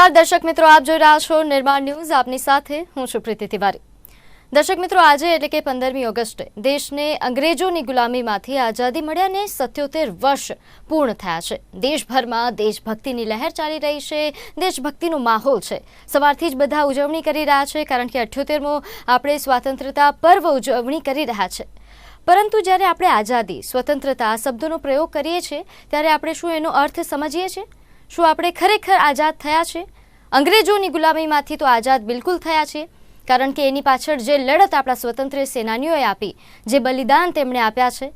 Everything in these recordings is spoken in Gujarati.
નમસ્કાર. દર્શક મિત્રો, આપ જોઈ રહ્યા છો નિર્માણ ન્યૂઝ. આપની સાથે હું છું પ્રીતિ તિવારી. દર્શક મિત્રો, આજે એટલે કે પંદરમી ઓગસ્ટે દેશને અંગ્રેજોની ગુલામીમાંથી આઝાદી મળ્યાને સત્યોતેર વર્ષ પૂર્ણ થયા છે. દેશભરમાં દેશભક્તિની લહેર ચાલી રહી છે. દેશભક્તિનો માહોલ છે. સવારથી જ બધા ઉજવણી કરી રહ્યા છે, કારણ કે અઠ્યોતેરમો આપણે સ્વાતંત્રતા પર્વ ઉજવણી કરી રહ્યા છે. પરંતુ જ્યારે આપણે આઝાદી, સ્વતંત્રતા શબ્દોનો પ્રયોગ કરીએ છીએ, ત્યારે આપણે શું એનો અર્થ સમજીએ છીએ? શું આપણે ખરેખર આઝાદ થયા છે? અંગ્રેજોની ગુલામીમાંથી તો આઝાદ બિલકુલ થયા છે, કારણ કે એની પાછળ જે લડત આપણા સ્વતંત્ર સેનાનીઓએ આપી, જે બલિદાન તેમણે આપ્યા છે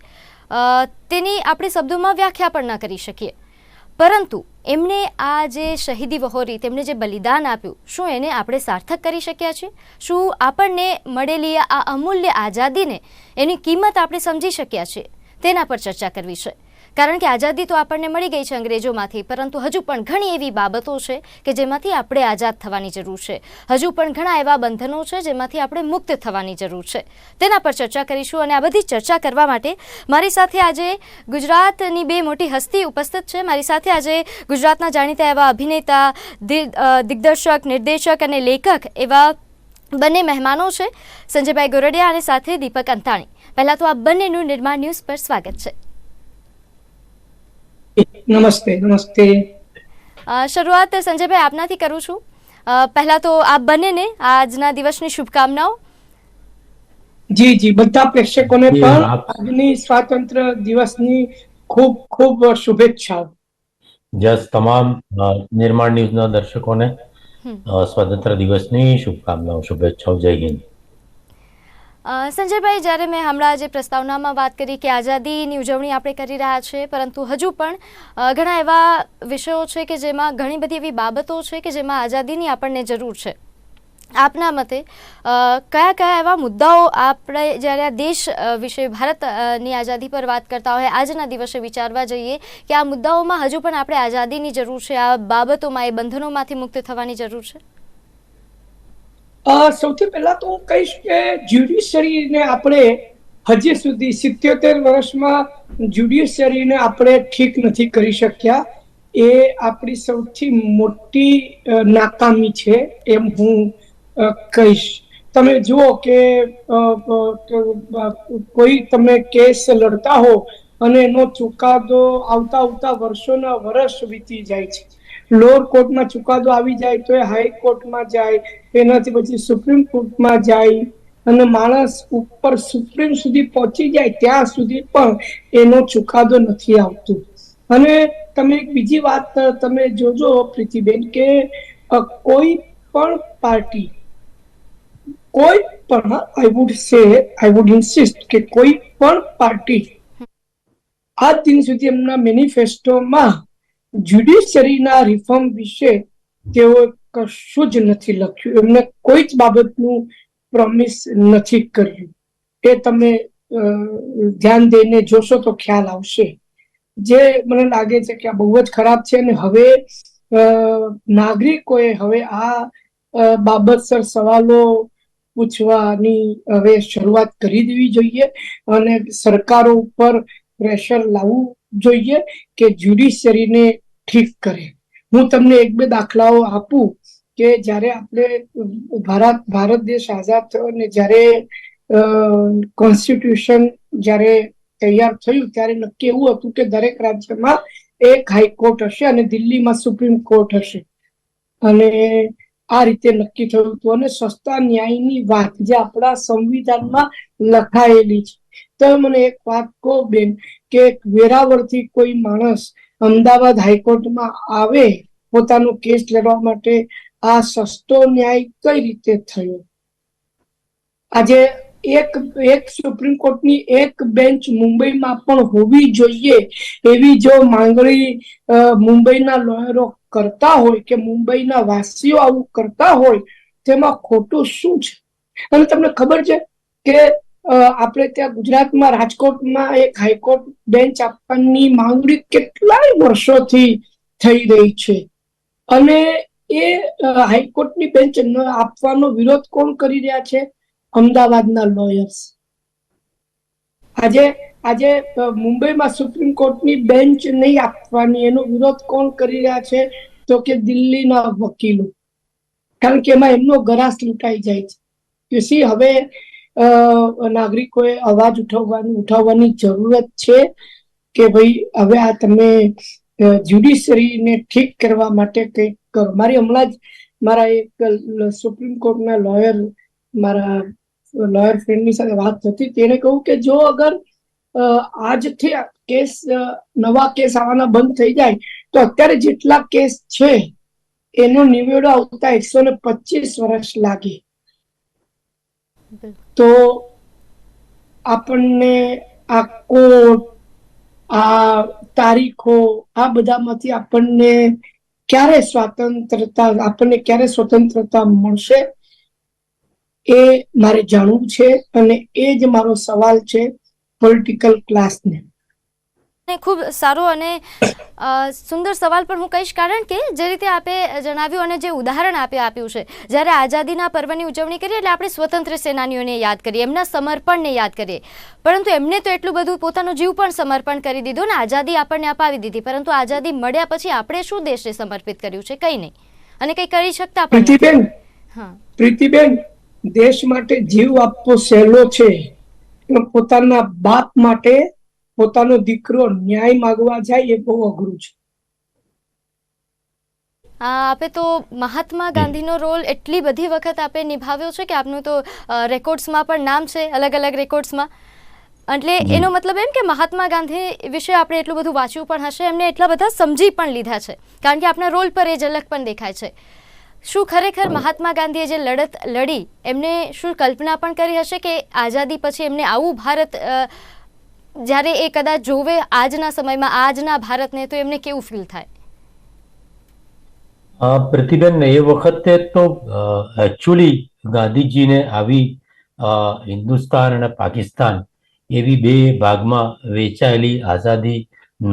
તેની આપણે શબ્દોમાં વ્યાખ્યા પણ ન કરી શકીએ. પરંતુ એમણે આ જે શહીદી વહોરી, તેમણે જે બલિદાન આપ્યું, શું એને આપણે સાર્થક કરી શક્યા છીએ? શું આપણને મળેલી આ અમૂલ્ય આઝાદીને એની કિંમત આપણે સમજી શક્યા છીએ? તેના પર ચર્ચા કરવી છે. કારણ કે આઝાદી તો આપણને મળી ગઈ છે અંગ્રેજોમાંથી, પરંતુ હજુ પણ ઘણી એવી બાબતો છે કે જેમાંથી આપણે આઝાદ થવાની જરૂર છે. હજુ પણ ઘણા એવા બંધનો છે જેમાંથી આપણે મુક્ત થવાની જરૂર છે. તેના પર ચર્ચા કરીશું અને આ બધી ચર્ચા કરવા માટે મારી સાથે આજે ગુજરાતની બે મોટી હસ્તી ઉપસ્થિત છે. મારી સાથે આજે ગુજરાતના જાણીતા એવા અભિનેતા દિગ્દર્શક, નિર્દેશક અને લેખક એવા બંને મહેમાનો છે. સંજયભાઈ ગોરડિયા અને સાથે દીપક અંતાણી. પહેલાં તો આ બંનેનું નિર્માણ ન્યૂઝ પર સ્વાગત છે. નમસ્તે નમસ્તે. શરૂઆત સંજયભાઈ આપનાથી કરું છું. પહેલા તો આપ બંનેને આજના દિવસની શુભકામનાઓ. જી જી બધા પ્રેક્ષકોને પણ આજની સ્વાતંત્ર્ય દિવસની ખૂબ ખૂબ શુભેચ્છાઓ. જસ તમામ નિર્માણ ન્યૂઝના દર્શકોને. સ્વતંત્ર દિવસની શુભકામનાઓ શુભેચ્છાઓ જય હિન્દ. સંજયભાઈ, જ્યારે મેં હમણાં જે પ્રસ્તાવનામાં વાત કરી કે આઝાદીની ઉજવણી આપણે કરી રહ્યા છે, પરંતુ હજુ પણ ઘણા એવા વિષયો છે કે જેમાં ઘણી બધી એવી બાબતો છે કે જેમાં આઝાદીની આપણને જરૂર છે. આપના મતે કયા કયા એવા મુદ્દાઓ આપણે જ્યારે આ દેશ વિશે ભારતની આઝાદી પર વાત કરતા હોય, આજના દિવસે વિચારવા જઈએ કે આ મુદ્દાઓમાં હજુ પણ આપણે આઝાદીની જરૂર છે, આ બાબતોમાં, એ બંધનોમાંથી મુક્ત થવાની જરૂર છે? સૌથી પહેલા તો હું કહીશ કે જ્યુડિશરીને આપણે હજી સુધી સિત્યોતેર વર્ષમાં જ્યુડિશરીને આપણે ઠીક નથી કરી શક્યા. એ આપણી સૌથી મોટી નાકામી છે એમ હું કહીશ. તમે જુઓ કે કોઈ તમે કેસ લડતા હો અને એનો ચુકાદો આવતા આવતા વર્ષોના વર્ષ વીતી જાય છે. લોઅર કોર્ટમાં ચુકાદો આવી જાય તો એ હાઈકોર્ટમાં જાય, એનાથી પછી સુપ્રીમ કોર્ટમાં જાય અને માણસ ઉપર સુપ્રીમ સુધી પહોંચી જાય ત્યાં સુધી પણ એનો ચુકાદો નથી આવતો. અને તમે એક બીજી વાત તમે જોજો પ્રીતિબેન કે કોઈ પણ પાર્ટી કોઈ પણ I would say I would insist કે કોઈ પણ પાર્ટી આ દિન સુધી એમના મેનિફેસ્ટોમાં જ્યુડિશરીના રિફોર્મ વિશે તેઓ કશું જ નથી લખ્યું. એમને કોઈ જ બાબતનું પ્રોમિસ નથી કર્યું. એ તમે ધ્યાન દઈને જોશો તો ખ્યાલ આવશે. જે મને લાગે છે કે આ બહુ જ ખરાબ છે અને હવે નાગરિકોએ હવે આ બાબતસર સવાલો પૂછવાની હવે શરૂઆત કરી દેવી જોઈએ અને સરકારો ઉપર પ્રેશર લાવવું જોઈએ કે જ્યુડિશરીને ઠીક કરે. હું તમને એક બે દાખલાઓ આપું કે જ્યારે આપણે ભારત ભારત દેશ આઝાદ થયો ને જ્યારે કોન્સ્ટિટ્યુશન જ્યારે તૈયાર થયું ત્યારે નક્કી એવું હતું કે દરેક રાજ્યમાં એક હાઈકોર્ટ હશે અને દિલ્હીમાં સુપ્રીમ કોર્ટ હશે. અને આ રીતે નક્કી થયું હતું અને સસ્તા ન્યાયની વાત જે આપણા સંવિધાનમાં લખાયેલી છે. તો મને એક વાત કહો બેન કે વેરાવળથી કોઈ માણસ અમદાવાદ હાઈકોર્ટમાં આવે, પોતાનો કેસ લડવા માટે આ સસ્તો ન્યાય કઈ રીતે થયો? આજે એક એક સુપ્રીમ કોર્ટની એક બેન્ચ મુંબઈમાં પણ હોવી જોઈએ એવી જો માંગણી મુંબઈના લોયરો કરતા હોય કે મુંબઈના વાસીઓ આવું કરતા હોય, તેમાં ખોટું શું છે? અને તમને ખબર છે કે આપણે ત્યાં ગુજરાતમાં રાજકોટમાં એક હાઈકોર્ટ બેન્ચ આપવાની માંગણી કેટલાય વર્ષોથી થઈ રહી છે. અને એ હાઈકોર્ટની બેન્ચ આપવાનો વિરોધ કોણ કરી રહ્યા છે? અમદાવાદના લોયર્સ આજે આજે મુંબઈમાં સુપ્રીમ કોર્ટની બેન્ચ નહીં આપવાની એનો વિરોધ કોણ કરી રહ્યા છે? તો કે દિલ્હીના વકીલો. કારણ કે એમાં એમનો ગરાસ લૂંટાઈ જાય છે. યુ સી હવે નાગરિકોએ અવાજ ઉઠાવવાની ઉઠાવવાની જરૂરત છે કે ભાઈ હવે આ તમે જ્યુડિશરીને ઠીક કરવા માટે કંઈક કરો. મારી હમણાં જ મારા એક સુપ્રીમ કોર્ટના લોયર, મારા લોયર ફ્રેન્ડની સાથે વાત થતી. તેણે કહ્યું કે જો અગર આજથી કેસ નવા કેસ આવવાના બંધ થઈ જાય, તો અત્યારે જેટલા કેસ છે, એનો નિવેડો આવતા એકસો ને પચીસ વર્ષ લાગે. તો આપણને આ કોર્ટ આ તારીખો, આ બધામાંથી આપણને ક્યારે સ્વાતંત્રતા, આપણને ક્યારે સ્વતંત્રતા મળશે એ મારે જાણવું છે અને એ જ મારો સવાલ છે પોલિટિકલ ક્લાસને અને ખૂબ સારો અને સુંદર સવાલ પણ હું કહીશ કારણ કે જે રીતે આપે જણાવ્યું અને જે ઉદાહરણ આપે આપ્યું છે જ્યારે આઝાદીના પર્વની ઉજવણી કરીએ એટલે આપણે સ્વતંત્ર સેનાનીઓને યાદ કરીએ એમના સમર્પણને યાદ કરીએ. પરંતુ એમને તો એટલું બધું પોતાનો જીવ પણ સમર્પણ કરી દીધો ને આઝાદી આપણને અપાવી દીધી. પરંતુ આઝાદી મળ્યા પછી આપણે શું દેશને સમર્પિત કર્યું છે? કંઈ નહીં. અને કંઈ કરી શકતા પણ પ્રીતિબેન હા. પ્રીતિબેન દેશ માટે જીવ આપવો સહેલો છે. પોતાના બાપ માટે પોતાનો દીકરો ન્યાય માંગવા જાય એ બહુ અઘરું છે. આપે તો મહાત્મા ગાંધીનો રોલ એટલી બધી વખત આપે નિભાવ્યો છે કે આપનું તો રેકોર્ડ્સમાં પણ નામ છે અલગ અલગ રેકોર્ડ્સમાં. એટલે એનો મતલબ એમ કે મહાત્મા ગાંધી વિશે આપણે એટલું બધું વાંચ્યું પણ હશે એમને એટલા બધા સમજી પણ લીધા છે કારણ કે આપણા રોલ પર એ ઝલક પણ દેખાય છે. શું ખરેખર મહાત્મા ગાંધીએ જે લડત લડી એમને શું કલ્પના પણ કરી હશે કે આઝાદી પછી એમને આવું ભારત અ, જ્યારે એ કદાચ જોવે આજના સમયમાં આજના ભારતને, તો એમને કેવું ફીલ થાય? પ્રતિબેન એ વખતે તો એકચ્યુઅલી ગાંધીજીને આવી હિન્દુસ્તાન અને પાકિસ્તાન એવી બે ભાગમાં વેચાયેલી આઝાદી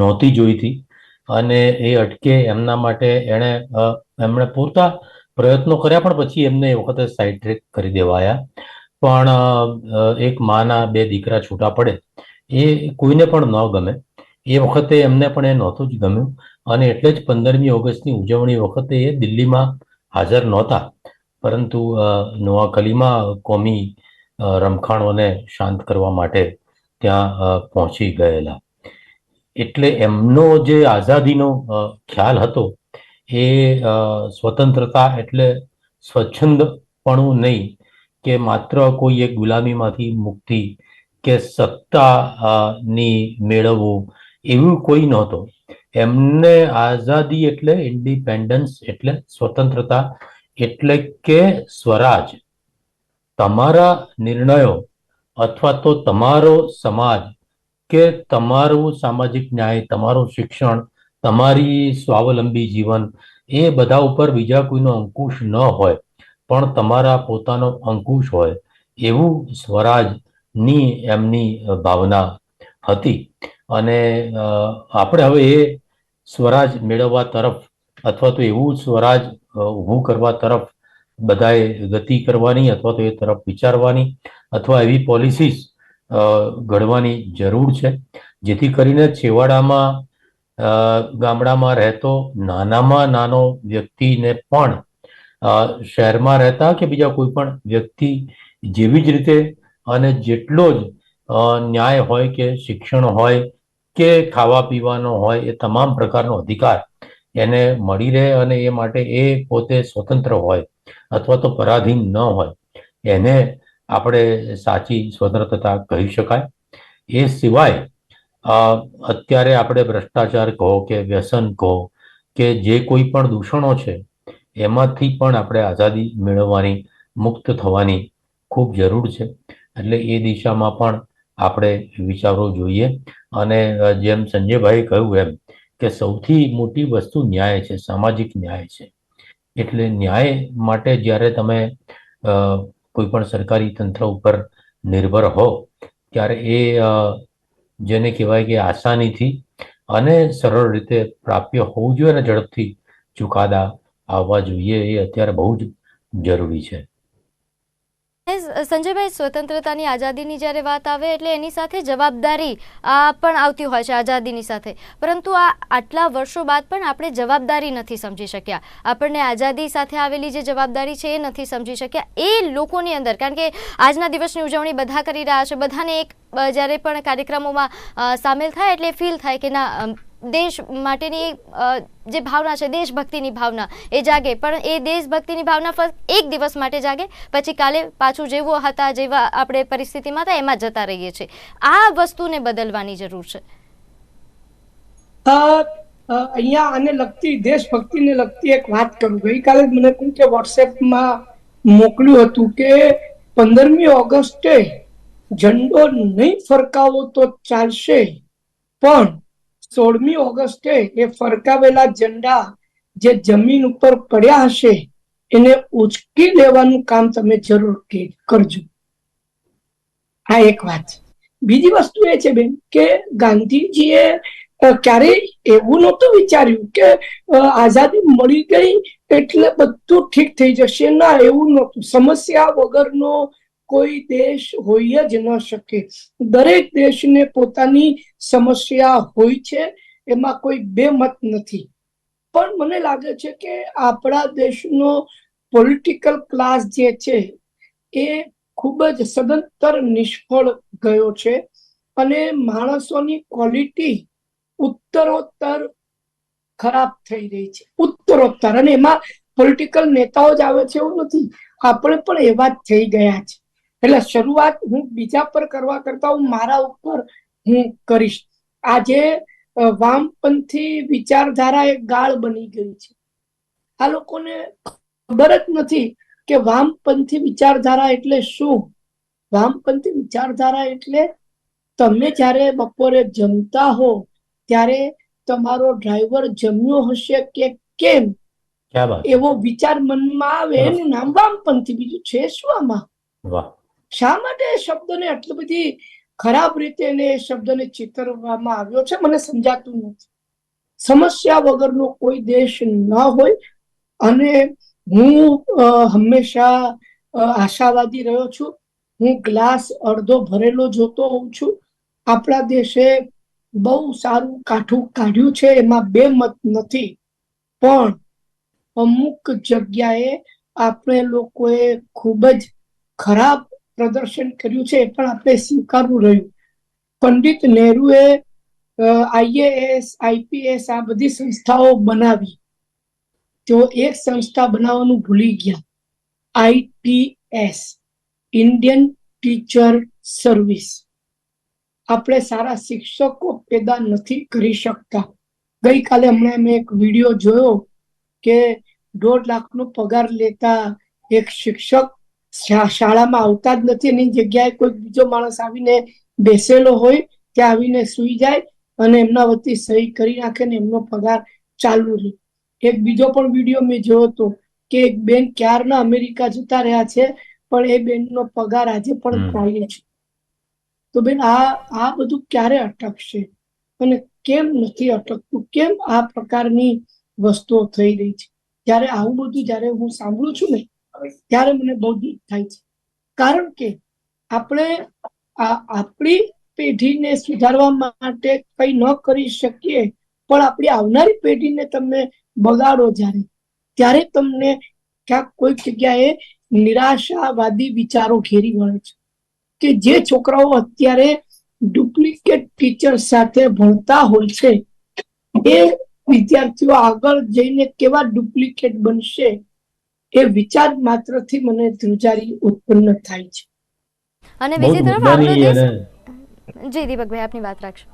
નહોતી જોઈતી અને એ અટકે એમના માટે એણે એમણે પૂરતા પ્રયત્નો કર્યા, પણ પછી એમને એ વખતે સાઈડ ટ્રેક કરી દેવાયા. પણ એક માના બે દીકરા છૂટા પડે. એ કોઈને પણ ન ગમે. એ વખતે એમને પણ એ નહોતું જ ગમ્યું. અને એટલે જ પંદરમી ઓગસ્ટની ઉજવણી વખતે એ દિલ્હીમાં હાજર નહોતા. પરંતુ અ, નોઆખલીમાં કોમી રમખાણોને શાંત કરવા માટે ત્યાં પહોંચી ગયેલા. એટલે એમનો જે આઝાદીનો ખ્યાલ હતો એ સ્વતંત્રતા એટલે સ્વચ્છંદપણું નહીં કે માત્ર કોઈ એક ગુલામીમાંથી મુક્તિ કે સત્તા ની મેળવવું એવું કોઈ નહોતો. એમને આઝાદી એટલે ઇન્ડિપેન્ડન્સ એટલે સ્વતંત્રતા એટલે કે સ્વરાજ. તમારા નિર્ણયો અથવા તો તમારો સમાજ કે તમારું સામાજિક ન્યાય, તમારું શિક્ષણ, તમારી સ્વાવલંબી જીવન એ બધા ઉપર બીજા કોઈનો અંકુશ ન હોય. પણ તમારા પોતાનો અંકુશ હોય. એવું સ્વરાજની એમની ભાવના હતી. અને આપણે હવે એ સ્વરાજ મેળવવા તરફ અથવા તો એવું સ્વરાજ ઊભું કરવા તરફ બધાએ ગતિ કરવાની અથવા તો એ તરફ વિચારવાની અથવા એવી પોલિસીસ ઘડવાની જરૂર છે. જેથી કરીને છેવાડામાં ગામડામાં રહેતો નાનામાં નાનો વ્યક્તિને પણ શહેરમાં રહેતા કે બીજા કોઈ પણ વ્યક્તિ જેવી જ રીતે અને જેટલો જ ન્યાય હોય કે શિક્ષણ હોય કે ખાવા પીવાનો હોય, એ તમામ પ્રકારનો અધિકાર એને મળી રહે અને એ માટે એ પોતે સ્વતંત્ર હોય અથવા તો પરાધીન ન હોય. એને આપણે સાચી સ્વતંત્રતા કહી શકાય. એ સિવાય અત્યારે આપણે ભ્રષ્ટાચાર કહો કે વ્યસન કહો કે જે કોઈ પણ દૂષણો છે, એમાંથી પણ આપણે આઝાદી મેળવવાની, મુક્ત થવાની ખૂબ જરૂર છે. એટલે એ દિશામાં પણ આપણે વિચારવું જોઈએ. અને જેમ સંજયભાઈ કહ્યું એમ કે સૌથી મોટી વસ્તુ ન્યાય છે, સામાજિક ન્યાય છે. એટલે ન્યાય માટે જ્યારે તમે કોઈ પણ સરકારી તંત્ર ઉપર નિર્ભર હો, ત્યારે એ જેને કહેવાય કે આસાનીથી અને સરળ રીતે પ્રાપ્ય હોવું જોઈએ અને ઝડપથી ચુકાદા આવવા જોઈએ, એ અત્યારે બહુ જ જરૂરી છે. સંજયભાઈ, સ્વતંત્રતાની આઝાદીની જ્યારે વાત આવે એટલે એની સાથે જવાબદારી, આ, પણ આવતી હોય છે આઝાદીની સાથે. પરંતુ આ આટલા વર્ષો બાદ પણ આપણે જવાબદારી નથી સમજી શક્યા. આપણને આઝાદી સાથે આવેલી જે જવાબદારી છે એ નથી સમજી શક્યા. એ લોકોની અંદર, કારણ કે આજના દિવસની ઉજવણી બધા કરી રહ્યા છે. બધાને એક જ્યારે પણ કાર્યક્રમોમાં સામેલ થાય એટલે ફીલ થાય કે ના દેશ માટેની જે ભાવના છે, દેશભક્તિની ભાવના એ જાગે. પણ એ દેશભક્તિની ભાવના ફક્ત એક દિવસ માટે જાગે, પછી કાલે પાછું જેવું હતા જેવા આપણે પરિસ્થિતિમાં હતા, એમાં જતા રહીએ છીએ. આ વસ્તુને બદલવાની જરૂર છે. અહીંયા આને લગતી, દેશભક્તિને લગતી એક વાત કરું. ગઈકાલે મને કહ્યું કે વોટ્સએપમાં મોકલ્યું હતું કે પંદરમી ઓગસ્ટે ઝંડો નહીં ફરકાવો તો ચાલશે. પણ સોળમી ઓગસ્ટે એ ફરકાવેલા ઝંડા જે જમીન ઉપર પડ્યા હશે, એને ઉચકી લેવાનું કામ તમે જરૂર કરજો. આ એક વાત બીજી વસ્તુ એ છે બેન, કે ગાંધીજીએ ક્યારેય એવું નહોતું વિચાર્યું કે આઝાદી મળી ગઈ એટલે બધું ઠીક થઈ જશે. ના, એવું નહોતું. સમસ્યા વગરનો કોઈ દેશ હોય જ ન શકે. દરેક દેશને પોતાની સમસ્યા હોય છે, એમાં કોઈ બે મત નથી. પણ મને લાગે છે કે આપણા દેશનો પોલિટિકલ ક્લાસ જે છે, એ ખૂબ જ સદંતર નિષ્ફળ ગયો છે અને માણસોની ક્વોલિટી ઉત્તરોત્તર ખરાબ થઈ રહી છે. ઉત્તરોત્તર અને એમાં પોલિટિકલ નેતાઓ જ આવે છે એવું નથી. આપણે પણ એવા જ થઈ ગયા છે. એટલે શરૂઆત હું બીજા પર કરવા કરતા હું મારા ઉપર હું કરીશ. આજે વામપંથી વિચારધારા એક ગાળ બની ગઈ છે. આ લોકોને ખબર જ નથી કે વામપંથી વિચારધારા એટલે શું? વામપંથી વિચારધારા એટલે તમે જ્યારે બપોરે જમતા હો ત્યારે તમારો ડ્રાઈવર જમ્યો હશે કે કેમ? એવો વિચાર મનમાં આવે એનું નામ વામપંથી બીજું છે શું આમાં? વાહ. શા માટે શબ્દને આટલી બધી ખરાબ રીતે એને શબ્દને ચિતરવામાં આવ્યો છે? મને સમજાતું નથી. સમસ્યા વગરનો કોઈ દેશ ન હોય અને હું હંમેશા આશાવાદી રહ્યો છું. હું ગ્લાસ અડધો ભરેલો જોતો હોઉં છું. આપણા દેશે બહુ સારું કાઠું કાઢ્યું છે, એમાં બે મત નથી. પણ અમુક જગ્યાએ આપણે લોકોએ ખૂબ જ ખરાબ પ્રદર્શન કર્યું છે એ પણ આપણે સ્વીકારવું રહ્યું. પંડિત નહેરુએ આઈએએસ આઈપીએસ આ બધી સંસ્થાઓ બનાવી. તેઓ એક સંસ્થા બનાવવાનું ભૂલી ગયા. ITS Indian teacher service. આપણે સારા શિક્ષકો પેદા નથી કરી શકતા. ગઈકાલે હમણાં મેં એક વીડિયો જોયો કે દોઢ લાખનો પગાર લેતા એક શિક્ષક શાળામાં આવતા જ નથી એની જગ્યાએ કોઈ બીજો માણસ આવીને બેસેલો હોય ત્યાં આવીને સુઈ જાય અને એમના વતી સહી કરી નાખે ને એમનો પગાર ચાલુ રહે. એક બીજો પણ વીડિયો મેં જોયો હતો કે એક બેન ક્યારના અમેરિકા જતા રહ્યા છે પણ એ બેનનો પગાર આજે પણ. ચાલે છે. તો બેન આ આ બધું ક્યારે અટકશે? અને કેમ નથી અટકતું? કેમ આ પ્રકારની વસ્તુઓ થઈ રહી છે? જ્યારે આવું બધું જ્યારે હું સાંભળું છું ને ત્યારે મને બહુ દુઃખ થાય છે. કારણ કે આપણે આપણી પેઢીને સુધારવા માટે કંઈ ન કરી શકીએ, પણ આપણી આવનારી પેઢીને તમે બગાડો જ્યારે, ત્યારે તમને ક્યાંક કોઈક જગ્યાએ નિરાશાવાદી વિચારો ઘેરી વળે છે. કે જે છોકરાઓ અત્યારે ડુપ્લિકેટ ટીચર સાથે ભણતા હોય છે, એ વિદ્યાર્થીઓ આગળ જઈને કેવા ડુપ્લિકેટ બનશે? એ વિચાર માત્રથી મને ધ્રુજારી ઉત્પન્ન થાય છે. અને બીજી તરફ આપણો દેશ જી દીપકભાઈ આપની વાત રાખશો.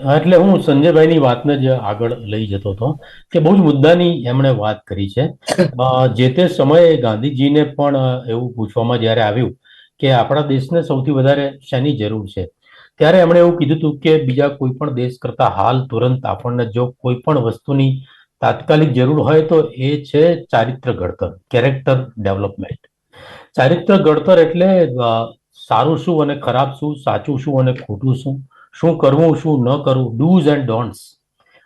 એટલે હું સંજયભાઈની વાતને જ આગળ લઈ જતો હતો કે બહુ જ મુદ્દાની એમણે વાત કરી છે. જે તે સમયે ગાંધીજીને પણ એવું પૂછવામાં જ્યારે આવ્યું કે આપણા દેશને સૌથી વધારે શેની જરૂર છે ત્યારે એમણે એવું કીધું હતું કે બીજા કોઈ પણ દેશ કરતા હાલ તુરંત આપણને જો કોઈ પણ વસ્તુની તાત્કાલિક જરૂર હોય તો એ છે ચારિત્ર ઘડતર કેરેક્ટર ડેવલપમેન્ટ ચારિત્ર ઘડતર એટલે સારું શું અને ખરાબ શું, સાચું શું અને ખોટું શું શું કરવું, શું ન કરવું ડૂઝ એન્ડ ડોન્ટ્સ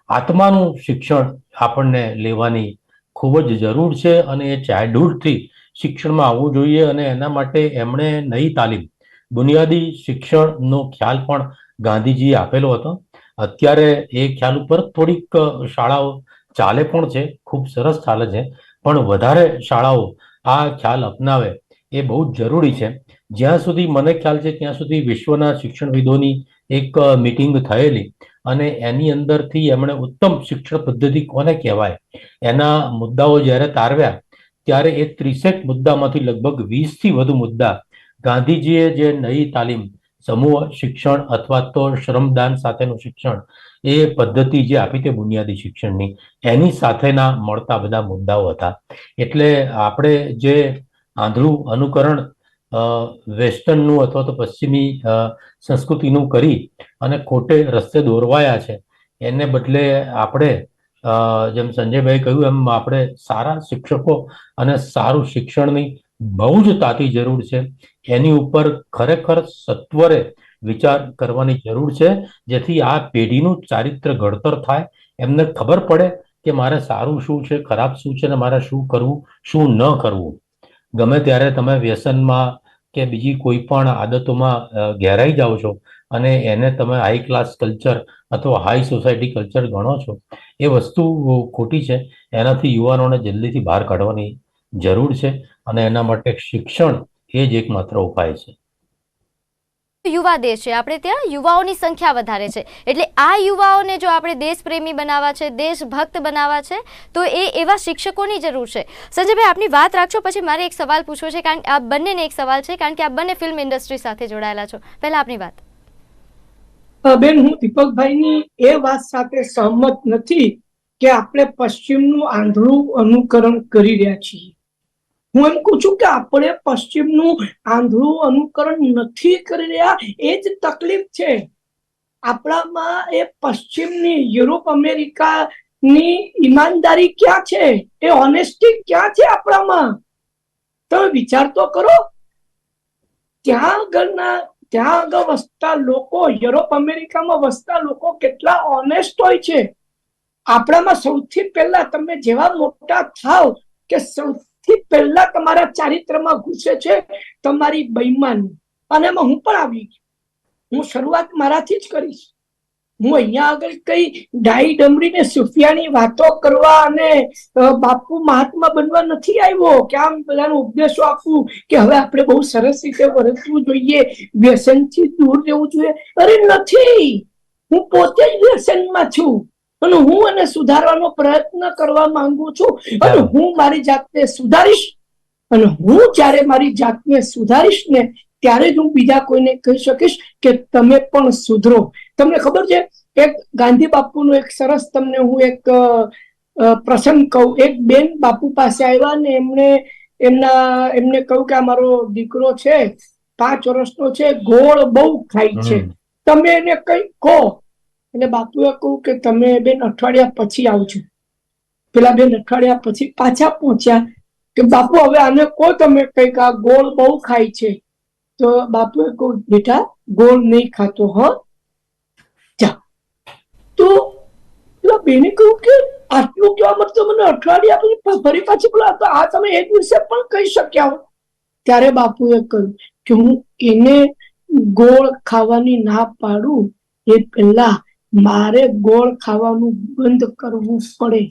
આત્માનું શિક્ષણ આપણને લેવાની ખૂબ જ જરૂર છે અને એ ચાઇલ્ડહુડથી શિક્ષણમાં આવવું જોઈએ અને એના માટે એમણે નહીં તાલીમ. બુનિયાદી શિક્ષણનો ખ્યાલ પણ ગાંધીજીએ આપેલો હતો. અત્યારે એ ખ્યાલ ઉપર થોડીક શાળાઓ ચાલે પણ છે? ખૂબ સરસ ચાલે છે. પણ વધારે શાળાઓ આ ખ્યાલ અપનાવે એ બહુ જરૂરી છે. જ્યાં સુધી મને ખ્યાલ છે, ત્યાં સુધી વિશ્વના શિક્ષણવિદોની એક મિટિંગ થયેલી અને એની અંદરથી એમણે ઉત્તમ શિક્ષણ પદ્ધતિ કોને કહેવાય? એના મુદ્દાઓ જ્યારે તારવ્યા, ત્યારે એ ત્રીસેક મુદ્દામાંથી લગભગ વીસથી વધુ મુદ્દા ગાંધીજીએ જે નવી તાલીમ, સમૂહ શિક્ષણ અથવા તો શ્રમદાન સાથેનું શિક્ષણ એ પદ્ધતિ જે આપી તે બુનિયાદી શિક્ષણની, એની સાથેના મળતા બધા મુદ્દાઓ હતા. એટલે આપણે જે આંધળું અનુકરણ વેસ્ટર્નનું અથવા તો પશ્ચિમી સંસ્કૃતિનું કરી અને ખોટે રસ્તે દોરવાયા છે, એને બદલે આપણે જેમ સંજયભાઈ કહ્યું એમ આપણે સારા શિક્ષકો અને સારું શિક્ષણની બહુ જ તાતી જરૂર છે. એની ઉપર ખરેખર સત્વરે વિચાર કરવાની જરૂર છે, જેથી આ પેઢીનું ચારિત્ર ઘડતર થાય. એમને ખબર પડે કે મારે સારું શું છે, ખરાબ શું છે અને મારે શું કરવું, શું ન કરવું. ગમે ત્યારે તમે વ્યસનમાં કે બીજી કોઈ પણ આદતોમાં ઘેરાઈ જાઓ છો અને એને તમે હાઈ ક્લાસ કલ્ચર અથવા હાઈ સોસાયટી કલ્ચર ગણો છો, એ વસ્તુ ખોટી છે. એનાથી યુવાનોને જલ્દીથી બહાર કાઢવાની જરૂર છે અને એના માટે શિક્ષણ એ જ એકમાત્ર ઉપાય છે. યુવા દેશ છે. આપણે ત્યાં યુવાઓની સંખ્યા વધારે છે. એટલે આ યુવાઓને જો આપણે દેશપ્રેમી બનાવવા છે, દેશભક્ત બનાવવા છે, તો એ એવા શિક્ષકોની જરૂર છે. સંજયભાઈ, આપની વાત રાખશો પછી મારે એક સવાલ પૂછવો છે, કારણ કે આ બંનેને એક સવાલ છે, કારણ કે આ બંને ફિલ્મ ઇન્ડસ્ટ્રી સાથે જોડાયેલા છો. પહેલા આપની વાત. બેન, હું દીપકભાઈની એ વાત સાથે સહમત નથી કે આપણે પશ્ચિમનું આંધળું અનુકરણ કરી રહ્યા છીએ. હું એમ કહું છું કે આપણે પશ્ચિમનું આંધળું અનુકરણ નથી કરી રહ્યા, એ જ તકલીફ છે. આપણામાં એ પશ્ચિમની યુરોપ અમેરિકાની ઈમાનદારી ક્યાં છે? એ ઓનેસ્ટી ક્યાં છે આપણામાં? તમે વિચાર તો કરો. ત્યાં આગળના, ત્યાં આગળ વસતા લોકો, યુરોપ અમેરિકામાં વસતા લોકો કેટલા ઓનેસ્ટ હોય છે. આપણામાં સૌથી પહેલા તમે જેવા મોટા થાવ કે સૌથી પહેલા તમારા ચારિત્રમાં ઘૂસે છે તમારી બૈમાની અને એમાં હું પણ આવી ગયો. હું શરૂઆત મારાથી જ કરીશ. હું અહીંયા આગળ કઈ ડાઈ ડમરીને સુફિયાની વાતો કરવા અને બાપુ મહાત્મા બનવા નથી આવ્યો, કે આમ બધાનો ઉપદેશો આપવું કે હવે આપણે બહુ સરસ રીતે વર્તવું જોઈએ, વ્યસનથી દૂર રહેવું જોઈએ. અરે નથી! હું પોતે જ વ્યસનમાં છું. અને હું એને સુધારવાનો પ્રયત્ન કરવા માંગુ છું. અને હું મારી જાતને સુધારીશ અને હું જ્યારે મારી જાતને સુધારીશ ને ત્યારે જ હું બીજા કોઈને કહી શકીશ કે તમે પણ સુધરો. તમને ખબર છે એક ગાંધી બાપુનો એક સરસ તમને હું એક પ્રસંગ કહું. એક બેન બાપુ પાસે આવ્યા ને એમણે એમના એમને કહ્યું કે આ મારો દીકરો છે પાંચ વર્ષનો છે ગોળ બહુ ખાય છે. તમે એને કઈ કહો એટલે બાપુએ કહ્યું કે તમે બેન અઠવાડિયા પછી આવજો. પેલા બેન અઠવાડિયા પછી પાછા પહોંચ્યા કે બાપુ હવે આને કહો તમે કંઈક આ ગોળ બહુ ખાય છે. તો બાપુએ કહ્યું, બેટા, ગોળ નહીં ખાતો, હ. જા. તો પેલા બેને કહ્યું કે આટલું કહેવા મતલબ મને અઠવાડિયા પછી ફરી પાછી બોલા. તો, આ તમે એક દિવસે પણ કહી શક્યા હો ત્યારે બાપુએ કહ્યું કે હું એને ગોળ ખાવાની ના પાડું. એ પહેલા મારે ગોળ ખાવાનું બંધ કરવું પડે.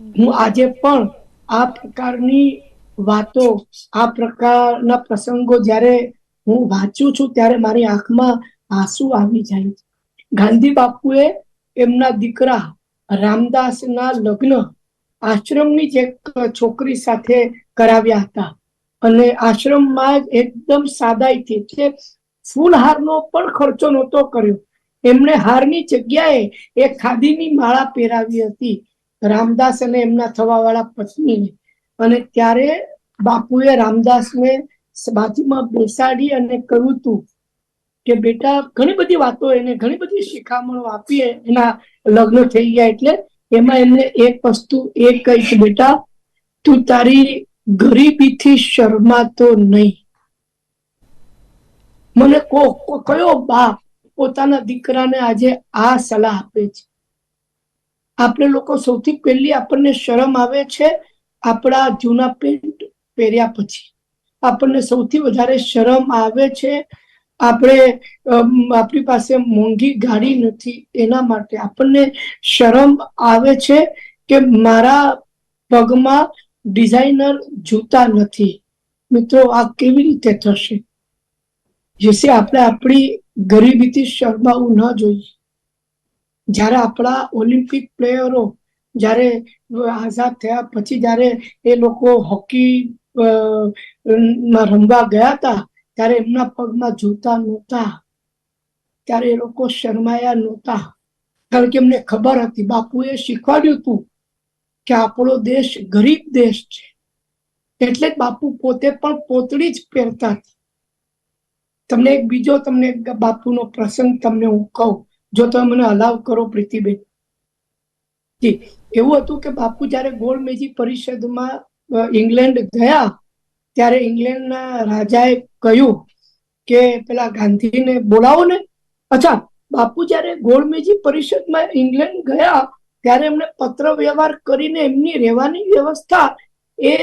હું આજે પણ આ પ્રકારની વાતો, આ પ્રકારના પ્રસંગો જ્યારે હું વાંચું છું, ત્યારે મારી આંખમાં આંસુ આવી જાય છે. ગાંધી બાપુએ એમના દીકરા રામદાસના લગ્ન આશ્રમની જ એક છોકરી સાથે કરાવ્યા હતા. અને આશ્રમમાં જ એકદમ સાદાઈથી ફૂલહારનો પણ ખર્ચો નહોતો કર્યો. એમણે હારની જગ્યાએ એ ખાદીની માળા પહેરાવી હતી. રામદાસ અને એમના થવાવાળા પત્નીને. અને ત્યારે બાપુએ રામદાસને બાજુમાં બેસાડી અને કહ્યું હતું કે, બેટા, ઘણી બધી વાતો એને, ઘણી બધી શિખામણો આપી એના લગ્ન થઈ ગયા એટલે એમાં એમને એક વસ્તુ એ કહી બેટા, તું તારી ગરીબીથી શરમાતો નહીં. મને કો, કો- કયો બાપ પોતાના દીકરાને આજે આ સલાહ આપે છે? આપણે લોકો સૌથી પહેલી આપણને શરમ આવે છે આપણા જૂના પેન્ટ પહેર્યા પછી. આપણને સૌથી વધારે શરમ આવે છે આપણે આપણી પાસે મોંઘી ગાડી નથી એના માટે. આપણને શરમ આવે છે કે મારા પગમાં ડિઝાઇનર જૂતા નથી. મિત્રો, આ કેવી રીતે થશે? જેસે આપણે આપણી ગરીબીથી શરમાવું ન જોઈએ. જ્યારે આપણા ઓલિમ્પિક પ્લેયરો જ્યારે આઝાદ થયા પછી જ્યારે એ લોકો હોકી માં રમવા ગયા હતા, ત્યારે એમના પગમાં જોતા નહોતા. ત્યારે એ લોકો શરમાયા નહોતા. કારણ કે એમને ખબર હતી, બાપુએ શીખવાડ્યું હતું કે આપણો દેશ ગરીબ દેશ છે. એટલે બાપુ પોતે પણ પોતળી જ પહેરતા હતા. તમને એક બીજો તમને બાપુનો પ્રસંગ તમને હું કહું. જો તમે મને અલાવ કરો પ્રીતિબેન. જી. એવું હતું કે બાપુ જ્યારે ગોળમેજી પરિષદમાં ઇંગ્લેન્ડ ગયા, ત્યારે ઇંગ્લેન્ડના રાજાએ કહ્યું કે પેલા ગાંધીને બોલાવો ને. અચ્છા, બાપુ જ્યારે ગોળમેજી પરિષદમાં ઇંગ્લેન્ડ ગયા, ત્યારે એમને પત્ર વ્યવહાર કરીને એમની રહેવાની વ્યવસ્થા એ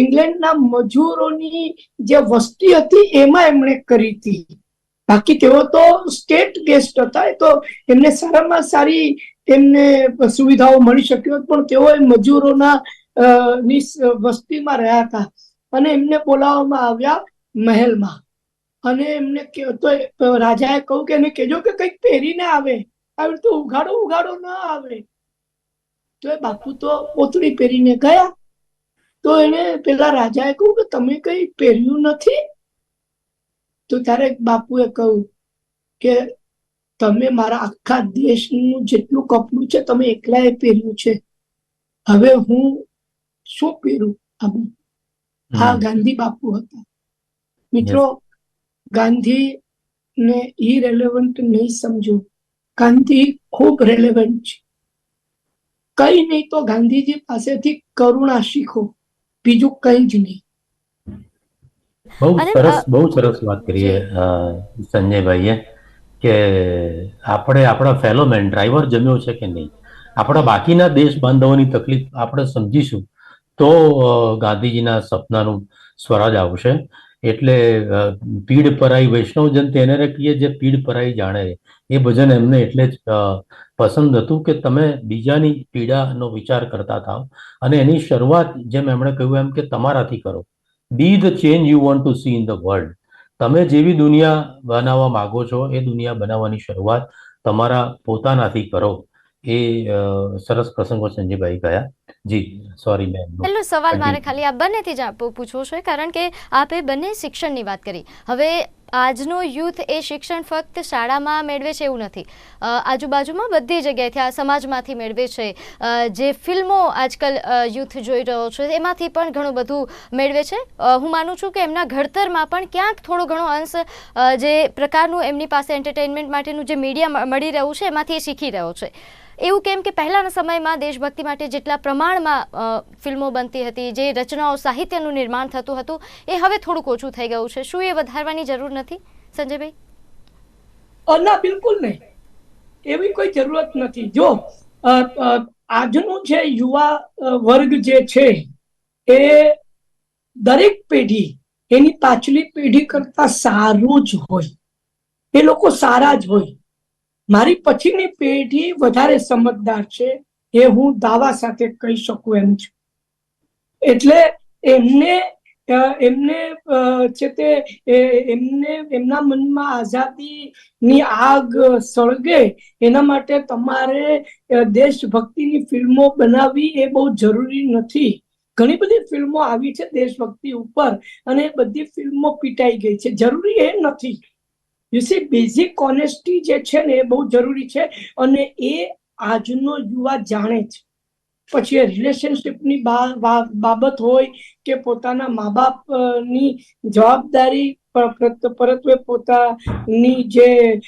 ઇંગ્લેન્ડના મજૂરોની જે વસ્તી હતી, એમાં એમણે કરી હતી. બાકી તેઓ તો સ્ટેટ ગેસ્ટ હતા તો એમને સારામાં સારી એમને સુવિધાઓ મળી શકી હોત, પણ તેઓ એ મજૂરોના ની વસ્તીમાં રહ્યા હતા. અને એમને બોલાવવામાં આવ્યા મહેલમાં. અને એમને તો રાજાએ કહ્યું કે, એને કહેજો કે કંઈક પહેરીને આવે. આવી રીતે ઉઘાડો ઉઘાડો ન આવે. તો એ બાપુ તો પોતળી પહેરીને ગયા. તો એને પેલા રાજાએ કહ્યું કે તમે કઈ પહેર્યું નથી? તો ત્યારે બાપુએ કહ્યું કે તમે મારા આખા દેશનું જેટલું કપડું છે તમે એકલાએ પહેર્યું છે. હવે હું શું પહેરું? આ બધું? આ ગાંધી બાપુ હતા. મિત્રો ગાંધી ને ઇરેલેવન્ટ નહીં સમજો. ગાંધી ખૂબ રેલેવન્ટ છે. કઈ નહીં તો ગાંધીજી પાસેથી કરુણા શીખો. બીજું કઈ જ નહીં. બહુ સરસ બહુ સરસ વાત કરીએ સંજયભાઈએ કે આપણે આપણા ફેલો મેન ડ્રાઈવર જમ્યો છે કે નહીં? આપણા બાકીના દેશ બાંધવોની તકલીફ આપણે સમજીશું તો ગાંધીજીના સપનાનું સ્વરાજ આવશે. એટલે પીડ પરાઈ વૈષ્ણવજન તેને રે કીએ જે પીડ પરાઈ જાણે એ ભજન એમને એટલે જ પસંદ હતું કે તમે બીજાની પીડાનો વિચાર કરતા થાવ. અને એની શરૂઆત જેમ એમણે કહ્યું એમ કે તમારાથી કરો. Be the change you want to see in the world તમે જેવી દુનિયા બનાવવા માગો છો એ દુનિયા બનાવવાની શરૂઆત તમારા પોતાનાથી કરો. એ સરસ પ્રસંગો સંજયભાઈ ગયા. જી સોરી મેમ પહેલો સવાલ મારે ખાલી આ બંનેથી જ પૂછવો છે કારણ કે આપે બંને શિક્ષણની વાત કરી. હવે આજનો યુથ એ શિક્ષણ ફક્ત શાળામાં મેળવે છે એવું નથી. આજુબાજુમાં બધી જગ્યાએથી આ સમાજમાંથી મેળવે છે. જે ફિલ્મો આજકાલ યુથ જોઈ રહ્યો છે, એમાંથી પણ ઘણું બધું મેળવે છે. હું માનું છું કે એમના ઘડતરમાં પણ ક્યાંક થોડો ઘણો અંશ જે પ્રકારનું એમની પાસે એન્ટરટેનમેન્ટ માટેનું જે મીડિયા મળી રહ્યું છે, એમાંથી એ શીખી રહ્યો છે. એવું કેમ કે પહેલાંના સમયમાં દેશભક્તિ માટે જેટલા પ્રમાણમાં ફિલ્મો બનતી હતી, જે રચનાઓ સાહિત્યનું નિર્માણ થતું હતું, એ હવે થોડુંક ઓછું થઈ ગયું છે. શું એ વધારવાની જરૂર નથી? સંજયભાઈ? ના બિલકુલ નહીં. એવી કોઈ જરૂરત નથી. જો આજનું જે યુવા વર્ગ જે છે, એ દરેક પેઢી, એની પાછલી પેઢી કરતા સારું જ હોય. એ લોકો સારા જ હોય. મારી પછીની પેઢી વધારે સમજદાર છે, એ હું દાવા સાથે કહી શકું એમ છું. એટલે એમને એમને છે તે એમને, એમના મનમાં આઝાદીની આગ સળગે એના માટે તમારે દેશભક્તિની ફિલ્મો બનાવવી એ બહુ જરૂરી નથી. ઘણી બધી ફિલ્મો આવી છે દેશભક્તિ ઉપર અને એ બધી ફિલ્મો પીટાઈ ગઈ છે. જરૂરી એ નથી. યુ સી બેઝિક ઓનેસ્ટી જે છે ને એ બહુ જરૂરી છે અને એ આજનો યુવા જાણે છે. પછી રિલેશનશિપની બાબત હોય કે પોતાના મા બાપની જવાબદારી પર- પર- પરત્વે પોતાની જે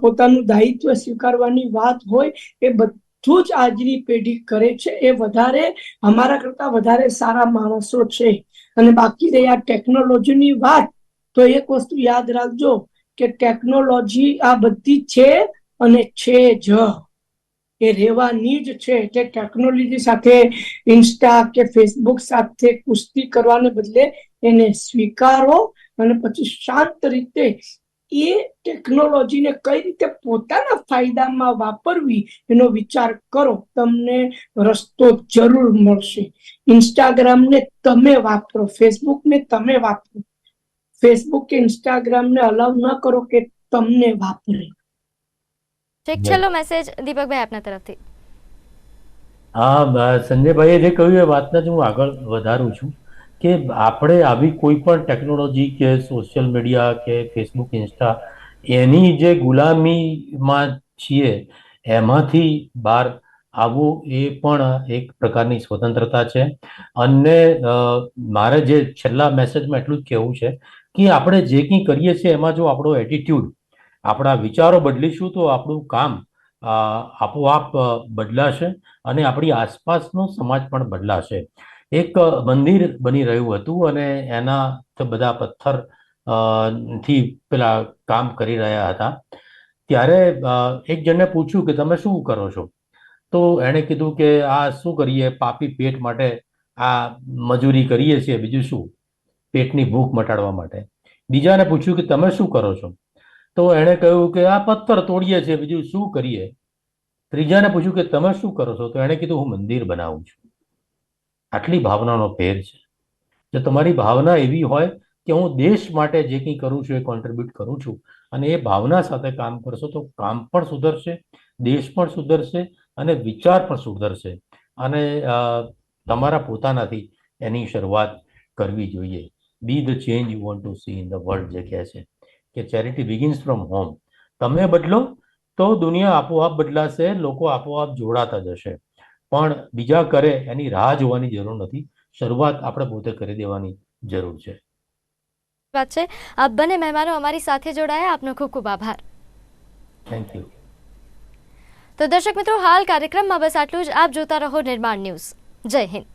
પોતાનું દાયિત્વ સ્વીકારવાની વાત હોય એ બધું જ આજની પેઢી કરે છે. એ વધારે, અમારા કરતા વધારે સારા માણસો છે. અને બાકી રહી આ ટેકનોલોજીની વાત, તો એક વસ્તુ યાદ રાખજો કે ટેકનોલોજી આ બધી છે અને છે જ. એ રહેવાની જ છે એટલે ટેકનોલોજી સાથે ઇન્સ્ટા કે ફેસબુક સાથે કુસ્તી કરવાને બદલે એને સ્વીકારો અને પછી શાંત રીતે એ ટેકનોલોજીને કઈ રીતે પોતાના ફાયદામાં વાપરવી એનો વિચાર કરો. તમને રસ્તો જરૂર મળશે. ઇન્સ્ટાગ્રામને તમે વાપરો ફેસબુકને તમે વાપરો. ફેસબુક કે ઇન્સ્ટાગ્રામને અલાઉ ન કરો કે તમને વાપરે. એક છેલ્લો મેસેજ દીપકભાઈ આપના તરફથી. હા સંજયભાઈએ જે કહ્યું એ વાતને જ હું આગળ વધારું છું કે આપણે આવી કોઈ પણ ટેકનોલોજી કે સોશિયલ મીડિયા કે ફેસબુક ઇન્સ્ટા એની જે ગુલામીમાં છીએ એમાંથી બહાર આવવું એ પણ એક પ્રકારની સ્વતંત્રતા છે. અને મારે જે છેલ્લા મેસેજમાં એટલું જ કહેવું છે કે આપણે જે કંઈ કરીએ છીએ એમાં જો આપણો એટીટ્યુડ આપણા વિચારો બદલીશું તો આપણું કામ આપોઆપ બદલાશે અને આપણી આસપાસનો સમાજ પણ બદલાશે. એક મંદિર બની રહ્યું હતું અને એના બધા પથ્થરથી પેલા કામ કરી રહ્યા હતા. ત્યારે એક જણને પૂછ્યું કે, તમે શું કરો છો? તો એણે કીધું કે, આ શું કરીએ? પાપી પેટ માટે આ મજૂરી કરીએ છીએ. બીજું શું? પેટની ભૂખ મટાડવા માટે. બીજાને પૂછ્યું કે, તમે શું કરો છો? તો એણે કહ્યું કે આ પથ્થર તોડીએ છીએ, બીજું શું કરીએ? ત્રીજાને પૂછ્યું કે તમે શું કરો છો? તો એણે કીધું, હું મંદિર બનાવું છું. આટલી ભાવનાનો ફેર છે. જો તમારી ભાવના એવી હોય કે હું દેશ માટે જે કંઈ કરું છું, એ કોન્ટ્રીબ્યુટ કરું છું, અને એ ભાવના સાથે કામ કરશો, તો કામ પણ સુધરશે, દેશ પણ સુધરશે, અને વિચાર પણ સુધરશે. અને તમારા પોતાનાથી એની શરૂઆત કરવી જોઈએ. Be the change you want to see in the world જે કહે છે. કે ચેરિટી બિગિન્સ ફ્રોમ હોમ તમે બદલો તો દુનિયા આપોઆપ બદલાશે લોકો આપોઆપ જોડાતા જશે. પણ બીજા કરે એની રાહ જોવાની જરૂર નથી. શરૂઆત આપણે પોતે કરી દેવાની જરૂર છે. વાત છે. આપ બંને મહેમાનો અમારી સાથે જોડાયા. આપનો ખૂબ ખૂબ આભાર. થેન્ક યુ તો દર્શક મિત્રો હાલ કાર્યક્રમમાં બસ આટલું જ. આપ જોતા રહો નિર્માણ ન્યૂઝ. જય હિન્દ.